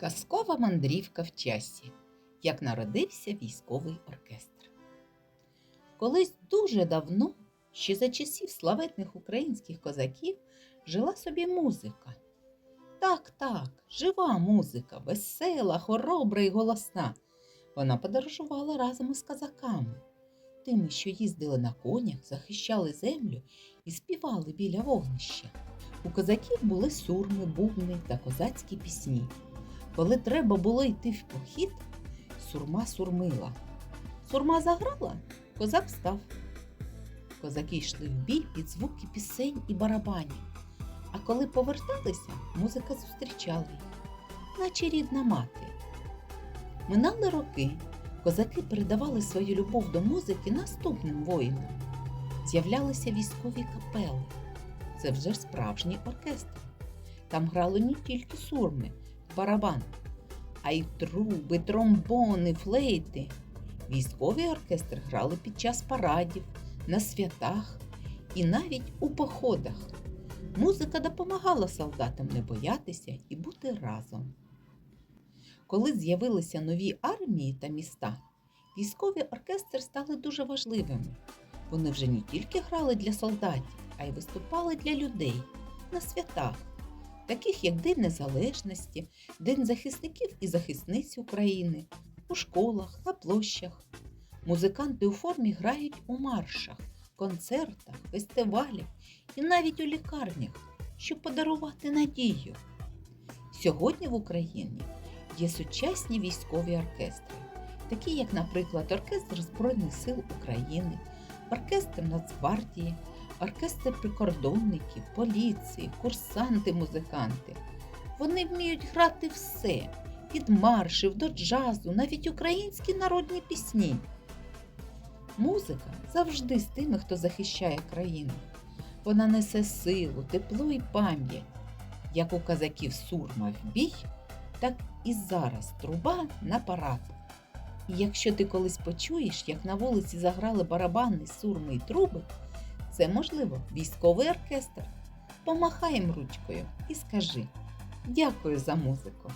Казкова мандрівка в часі, як народився військовий оркестр. Колись дуже давно, ще за часів славетних українських козаків, жила собі музика. Так, так, жива музика, весела, хоробра і голосна. Вона подорожувала разом із козаками, тими, що їздили на конях, захищали землю і співали біля вогнища. У козаків були сурми, бубни та козацькі пісні. Коли треба було йти в похід, сурма сурмила. Сурма заграла, козак став. Козаки йшли в бій під звуки пісень і барабанів. А коли поверталися, музика зустрічала їх, наче рідна мати. Минали роки, козаки передавали свою любов до музики наступним воїнам. З'являлися військові капели. Це вже справжній оркестр. Там грали не тільки сурми, барабан, а й труби, тромбони, флейти. Військовий оркестр грали під час парадів, на святах і навіть у походах. Музика допомагала солдатам не боятися і бути разом. Коли з'явилися нові армії та міста, військові оркестри стали дуже важливими. Вони вже не тільки грали для солдатів, а й виступали для людей на святах, таких як День Незалежності, День захисників і захисниць України, у школах, на площах. Музиканти у формі грають у маршах, концертах, фестивалях і навіть у лікарнях, щоб подарувати надію. Сьогодні в Україні є сучасні військові оркестри, такі як, наприклад, Оркестр Збройних сил України, Оркестр Нацгвардії, оркестр прикордонників, поліції, курсанти, музиканти. Вони вміють грати все від маршів до джазу, навіть українські народні пісні. Музика завжди з тими, хто захищає країну. Вона несе силу, тепло і пам'ять. Як у казаків сурма в бій, так і зараз труба на парад. І якщо ти колись почуєш, як на вулиці заграли барабани, сурми і труби, це можливо військовий оркестр. Помахай їм ручкою і скажи дякую за музику.